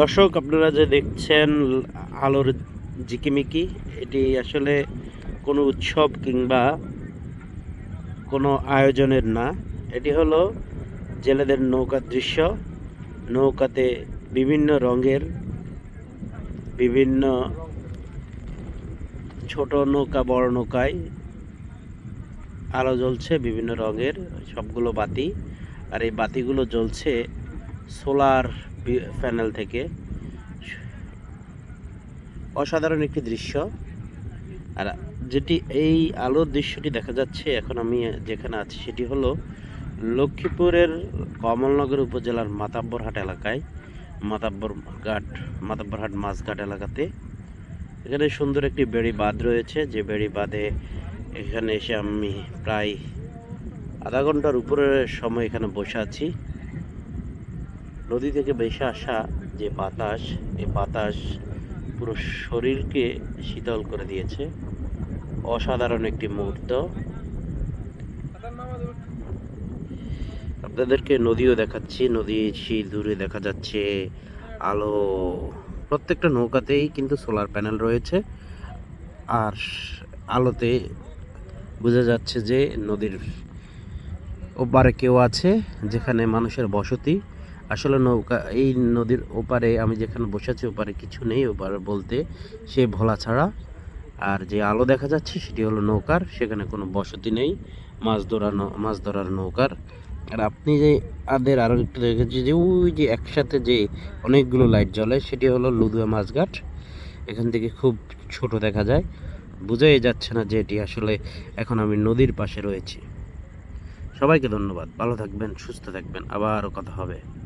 দর্শক, আপনারা যে দেখছেন আলোর জিকিমিকি এটি আসলে কোনো উৎসব কিংবা কোনো আয়োজনের না। এটি হলো জেলেদের নৌকার দৃশ্য। নৌকাতে বিভিন্ন রঙের বিভিন্ন ছোট নৌকা, বড় নৌকায় আলো জ্বলছে বিভিন্ন রঙের, সবগুলো বাতি। আর এই বাতিগুলো জ্বলছে সোলার প্যানেল থেকে। অসাধারণ একটি দৃশ্য। আর যেটি এই আলোর দৃশ্যটি দেখা যাচ্ছে এখন আমি যেখানে আছি সেটি হলো লক্ষ্মীপুরের কমলনগর উপজেলার মাতাব্বরহাট এলাকায়, মাতাব্বর ঘাট, মাতাব্বরহাট মাছঘাট এলাকাতে। এখানে সুন্দর একটি বেড়ি বাঁধ রয়েছে। যে বেড়ি বাঁধে এখানে এসে আমি প্রায় আধা ঘণ্টার উপরে সময় এখানে বসে আছি। নদী থেকে ভেসে আসা যে বাতাস এই বাতাস পুরো শরীরকে শীতল করে দিয়েছে। অসাধারণ একটি মুহূর্ত। আপনাদেরকে নদীও দেখাচ্ছি, নদী সেই দূরে দেখা যাচ্ছে, আলো। প্রত্যেকটা নৌকাতেই কিন্তু সোলার প্যানেল রয়েছে। আর আলোতে বোঝা যাচ্ছে যে নদীর ওপারে কেউ আছে, যেখানে মানুষের বসতি। আসলে নৌকা, এই নদীর ওপারে আমি যেখানে বসে আছি, ওপারে কিছু নেই, ওপারে বলতে সে ভোলা ছাড়া। আর যে আলো দেখা যাচ্ছে, সেটি হলো নৌকার, সেখানে কোনো বসতি নেই, মাছ ধরা মাছ ধরার নৌকার। আর আপনি যে আদের আরও একটু দেখেছি যে, ওই যে একসাথে যে অনেকগুলো লাইট জ্বলে, সেটি হলো লুদুয়া মাছঘাট এখান থেকে খুব ছোট দেখা যায়। বোঝাই যাচ্ছে না যে এটি আসলে এখন আমি নদীর পাশে রয়েছি। সবাইকে ধন্যবাদ। ভালো থাকবেন, সুস্থ থাকবেন। আবারও কথা হবে।